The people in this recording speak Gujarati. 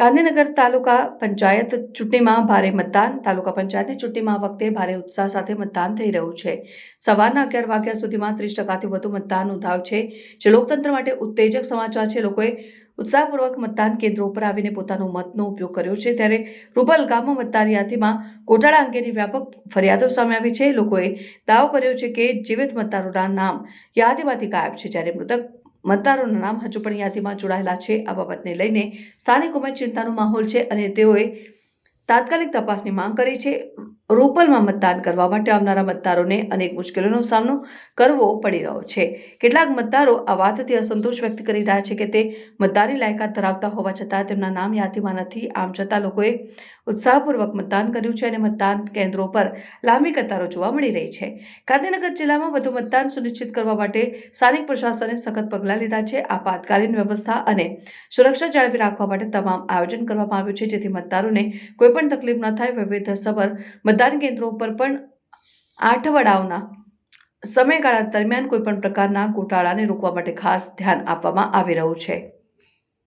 ગાંધીનગર તાલુકા પંચાયત ચૂંટણીમાં ભારે મતદાન, તાલુકા પંચાયતની ચૂંટણીમાં વખતે ભારે ઉત્સાહ સાથે મતદાન થઈ રહ્યું છે. સવારના અગિયાર વાગ્યા સુધીમાં ત્રીસ ટકાથી વધુ મતદાન નોંધાયું છે, જે લોકતંત્ર માટે ઉત્તેજક સમાચાર છે. લોકોએ ઉત્સાહપૂર્વક મતદાન કેન્દ્રો ઉપર આવીને પોતાનો મતનો ઉપયોગ કર્યો છે. ત્યારે રૂપલ ગામમાં મતદાર યાદીમાં ગોટાળા અંગેની વ્યાપક ફરિયાદો સામે આવી છે. લોકોએ દાવો કર્યો છે કે જીવિત મતદારોના નામ યાદીમાંથી ગાયબ છે. જ્યારે મૃતક મતદારોના નામ હજુ પણ યાદીમાં જોડાયેલા છે. આ બાબતને લઈને સ્થાનિકોમાં ચિંતાનો માહોલ છે અને તેઓએ તાત્કાલિક તપાસની માંગ કરી છે. રોપલમાં મતદાન કરવા માટે આવનારા મતદારોને અનેક મુશ્કેલીઓનો સામનો કરવો પડી રહ્યો છે. કેટલાક મતદારો આ વાતથી અસંતોષ વ્યક્ત કરી રહ્યા છે કે તે મતદારની લાયકાત ધરાવતા હોવા છતાં તેમના નામ યાદીમાં નથી. આમ છતાં લોકોએ ઉત્સાહપૂર્વક મતદાન કર્યું છે અને મતદાન કેન્દ્રો પર લાંબી કતારો જોવા મળી રહી છે. ગાંધીનગર જિલ્લામાં વધુ મતદાન સુનિશ્ચિત કરવા માટે સ્થાનિક પ્રશાસને સખત પગલાં લીધા છે. આપાતકાલીન વ્યવસ્થા અને સુરક્ષા જાળવી રાખવા માટે તમામ આયોજન કરવામાં આવ્યું છે, જેથી મતદારોને કોઈપણ તકલીફ ન થાય. વૈવિધ્યસભર મતદાન કેન્દ્રો પર પણ આઠવડાઓના સમયગાળા દરમિયાન કોઈપણ પ્રકારના ગોટાળાને રોકવા માટે ખાસ ધ્યાન આપવામાં આવી રહ્યું છે.